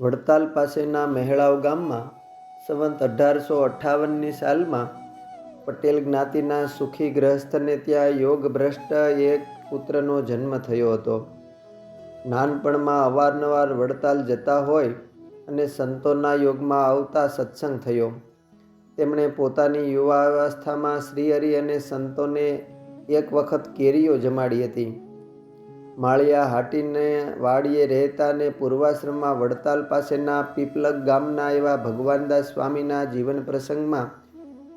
વડતાલ પાસેના મહેળાવ ગામમાં સંવંત અઢારસો અઠ્ઠાવનની સાલમાં પટેલ જ્ઞાતિના સુખી ગ્રહસ્થને ત્યાં યોગ ભ્રષ્ટ એક પુત્રનો જન્મ થયો હતો. નાનપણમાં અવારનવાર વડતાલ જતા હોય અને સંતોના યોગમાં આવતા સત્સંગ થયો. તેમણે પોતાની યુવાવસ્થામાં શ્રીહરિ અને સંતોને એક વખત કેરીઓ જમાડી હતી. માળિયા હાટીને વાડીએ રહેતા ને પૂર્વાશ્રમમાં વડતાલ પાસેના પીપલક ગામના એવા ભગવાનદાસ સ્વામીના જીવન પ્રસંગમાં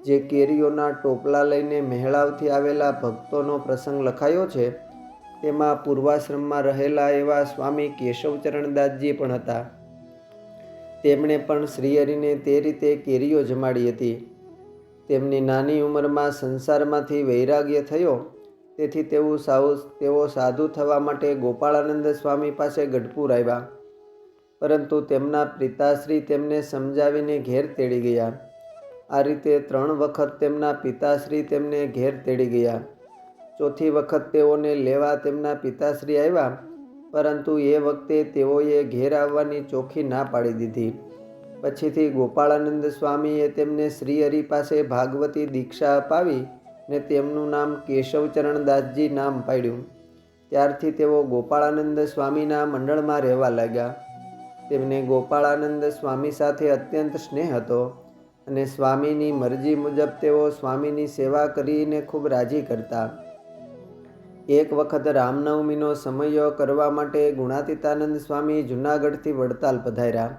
જે કેરીઓના ટોપલા લઈને મહેળાવથી આવેલા ભક્તોનો પ્રસંગ લખાયો છે તેમાં પૂર્વાશ્રમમાં રહેલા એવા સ્વામી કેશવચરણદાસજી પણ હતા. તેમણે પણ શ્રીહરિને તે રીતે કેરીઓ જમાડી હતી. તેમની નાની ઉંમરમાં સંસારમાંથી વૈરાગ્ય થયો તેથી તેઓ સાવ, તેઓ સાધુ થવા માટે ગોપાળાનંદ સ્વામી પાસે ગઢપુર આવ્યા. પરંતુ તેમના પિતાશ્રી તેમને સમજાવીને ઘેર તેડી ગયા. આ રીતે ત્રણ વખત તેમના પિતાશ્રી તેમને ઘેર તેડી ગયા. ચોથી વખત તેઓને લેવા તેમના પિતાશ્રી આવ્યા, પરંતુ એ વખતે તેઓએ ઘેર આવવાની ચોખ્ખી ના પાડી દીધી. પછીથી ગોપાળાનંદ સ્વામીએ તેમને શ્રીહરિ પાસે ભાગવતી દીક્ષા અપાવી ને તેમનું નામ કેશવચરણદાસજી નામ પાડ્યું. ત્યારથી તેઓ ગોપાળાનંદ સ્વામીના મંડળમાં રહેવા લાગ્યા. તેમને ગોપાળાનંદ સ્વામી સાથે અત્યંત સ્નેહ હતો અને સ્વામીની મરજી મુજબ તેઓ સ્વામીની સેવા કરીને ખૂબ રાજી કરતા. એક વખત રામનવમીનો સમયો કરવા માટે ગુણાતીતાનંદ સ્વામી જૂનાગઢથી વડતાલ પધાર્યા.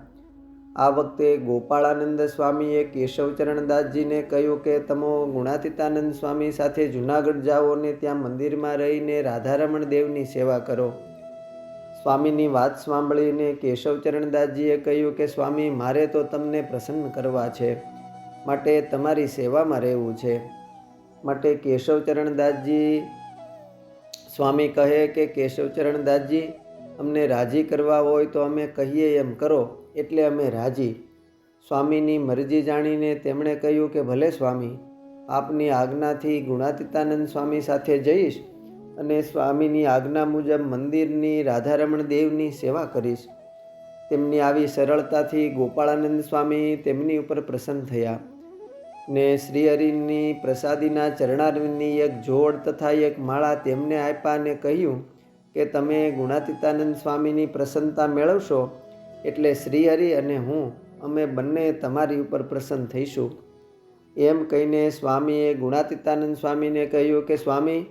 આ વખતે ગોપાળાનંદ સ્વામીએ કેશવચરણદાસજીને કહ્યું કે તમો ગુણાતીતાનંદ સ્વામી સાથે જૂનાગઢ જાઓ અને ત્યાં મંદિરમાં રહીને રાધારમણ દેવની સેવા કરો. સ્વામીની વાત સાંભળીને કેશવચરણદાસજીએ કહ્યું કે, સ્વામી, મારે તો તમને પ્રસન્ન કરવા છે. માટે તમારી સેવામાં રહેવું છે. માટે કેશવચરણદાસજી, સ્વામી કહે કે, કેશવચરણદાસજી અમને રાજી કરવા હોય તો અમે કહીએ એમ કરો, એટલે અમે રાજી. સ્વામીની મરજી જાણીને તેમણે કહ્યું કે, ભલે સ્વામી, આપની આજ્ઞાથી ગુણાતીતાનંદ સ્વામી સાથે જઈશ અને સ્વામીની આજ્ઞા મુજબ મંદિરની રાધારમણ દેવની સેવા કરીશ. તેમની આવી સરળતાથી ગોપાળાનંદ સ્વામી તેમની ઉપર પ્રસન્ન થયા ને શ્રીહરિની પ્રસાદીના ચરણારવિંદની એક જોડ તથા એક માળા તેમને આપ્યા અને કહ્યું કે તમે ગુણાતીતાનંદ સ્વામીની પ્રસન્નતા મેળવશો એટલે શ્રીહરિ અને હું, અમે બંને તમારી ઉપર પ્રસન્ન થઈશું. એમ કહીને સ્વામીએ ગુણાતીતાનંદ સ્વામીને કહ્યું કે, સ્વામી,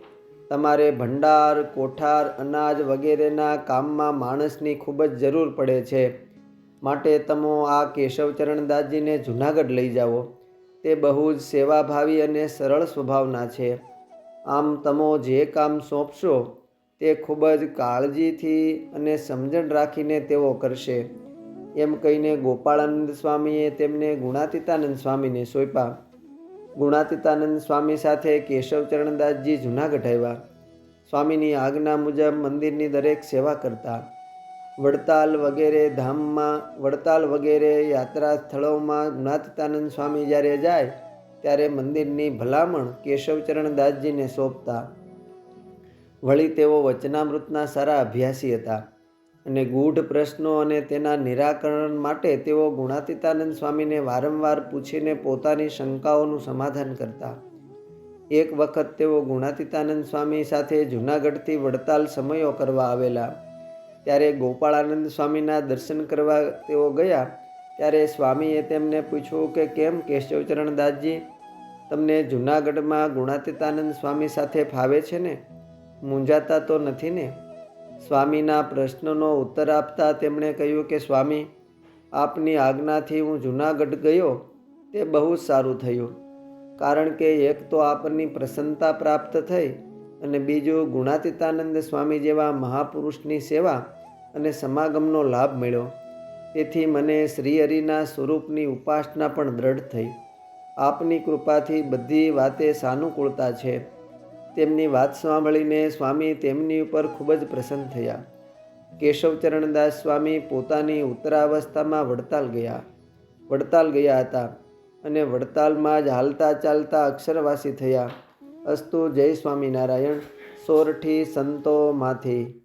તમારે ભંડાર, કોઠાર, અનાજ વગેરેના કામમાં માણસની ખૂબ જ જરૂર પડે છે. માટે તમે આ કેશવચરણદાસજીને જૂનાગઢ લઈ જાઓ. તે બહુ જ સેવાભાવી અને સરળ સ્વભાવના છે. આમ તમે જે કામ સોંપશો તે ખૂબ જ કાળજીથી અને સમજણ રાખીને તેઓ કરશે. એમ કહીને ગોપાળાનંદ સ્વામીએ તેમને ગુણાતીતાનંદ સ્વામીને સોંપ્યા. ગુણાતીતાનંદ સ્વામી સાથે કેશવચરણદાસજી જૂનાગઢ આવ્યા. સ્વામીની આજ્ઞા મુજબ મંદિરની દરેક સેવા કરતા. વડતાલ વગેરે ધામમાં, વડતાલ વગેરે યાત્રા સ્થળોમાં ગુણાતીતાનંદ સ્વામી જ્યારે જાય, ત્યારે મંદિરની ભલામણ કેશવચરણદાસજીને સોંપતા. વળી તેઓ વચનામૃતના સારા અભ્યાસી હતા અને ગૂઢ પ્રશ્નો અને તેના નિરાકરણ માટે તેઓ ગુણાતીતાનંદ સ્વામીને વારંવાર પૂછીને પોતાની શંકાઓનું સમાધાન કરતા. એક વખત તેઓ ગુણાતીતાનંદ સ્વામી સાથે જૂનાગઢથી વડતાલ સમયો કરવા આવેલા. ત્યારે ગોપાળાનંદ સ્વામીના દર્શન કરવા તેઓ ગયા. ત્યારે સ્વામીએ તેમને પૂછ્યું કે કેમ કેશવચરણદાસજી, તમને જૂનાગઢમાં ગુણાતીતાનંદ સ્વામી સાથે ફાવે છે ને? મૂંઝાતા તો નથી ને? સ્વામીના પ્રશ્નનો ઉત્તર આપતા તેમણે કહ્યું કે, સ્વામી, આપની આજ્ઞાથી હું જૂનાગઢ ગયો, તે બહુ જ સારું થયું. કારણ કે એક તો આપની પ્રસન્નતા પ્રાપ્ત થઈ અને બીજું ગુણાતીતાનંદ સ્વામી જેવા મહાપુરુષની સેવા અને સમાગમનો લાભ મળ્યો. તેથી મને શ્રીહરિના સ્વરૂપની ઉપાસના પણ દ્રઢ થઈ. આપની કૃપાથી બધી વાતે સાનુકૂળતા છે. તેમની વાત સાંભળીને સ્વામી તેમની ઉપર ખૂબ જ પ્રસન્ન થયા. કેશવચરણદાસ સ્વામી પોતાની ઉત્તરાવસ્થામાં વડતાલ ગયા. વડતાલ ગયા હતા અને વડતાલમાં જ હાલતા ચાલતા અક્ષરવાસી થયા. અસ્તુ જય સ્વામિનારાયણ, સોરઠી સંતોમાંથી.